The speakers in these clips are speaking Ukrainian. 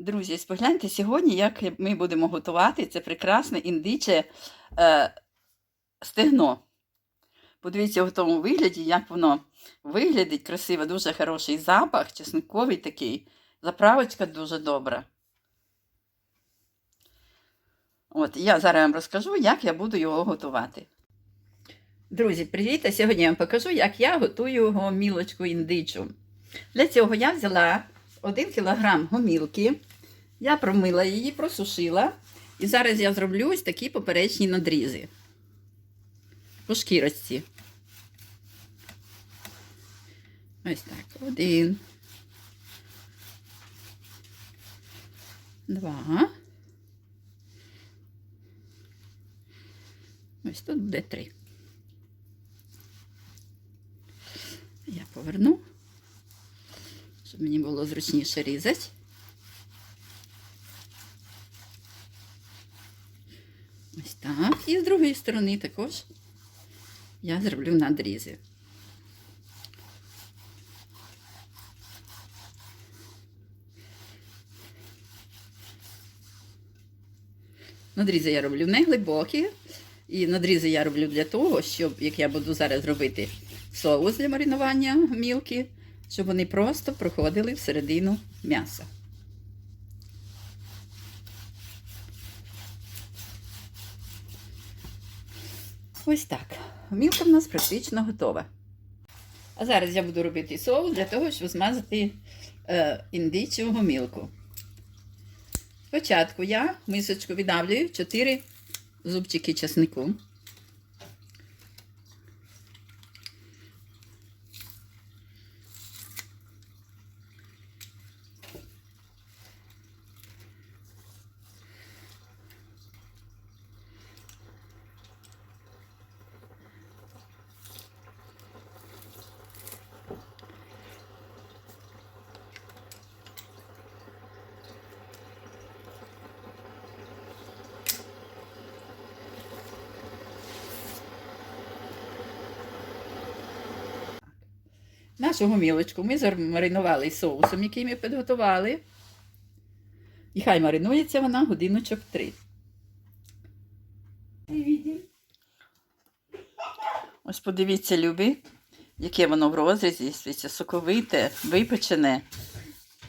Друзі, спогляньте сьогодні, як ми будемо готувати це прекрасне індиче е, стегно. Подивіться в тому вигляді, як воно виглядить красиво, дуже хороший запах, чесниковий такий. Заправочка дуже добра. От, я зараз вам розкажу, як я буду його готувати. Друзі, привіт! Сьогодні я вам покажу, як я готую гомілочку індичу. Для цього я взяла 1 кг гомілки. Я промила її, просушила. І зараз я зроблю ось такі поперечні надрізи по шкірочці. Ось так. Один. Два. Ось тут буде три. Я поверну, щоб мені було зручніше різати. Ось так. І з другої сторони також я зроблю надрізи. Надрізи я роблю не глибокі. І надрізи я роблю для того, щоб, як я буду зараз робити соус для маринування мілки, щоб вони просто проходили всередину м'яса. Ось так. Мілка в нас практично готова. А зараз я буду робити соус для того, щоб змазати е, індичу гомілку. Спочатку я мисочку віддавлюю 4 зубчики чеснику. Нашу гомілочку ми замаринували соусом, який ми підготували. І хай маринується вона годиночок три. Ось подивіться, любі, яке воно в розрізі, світься соковите, випечене,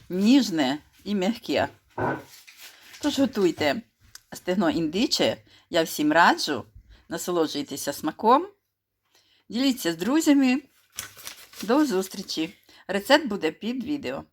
ніжне і м'яке. Тож готуйте стегно індиче, я всім раджу. Насолоджуйтеся смаком, діліться з друзями. До зустрічі! Рецепт буде під відео.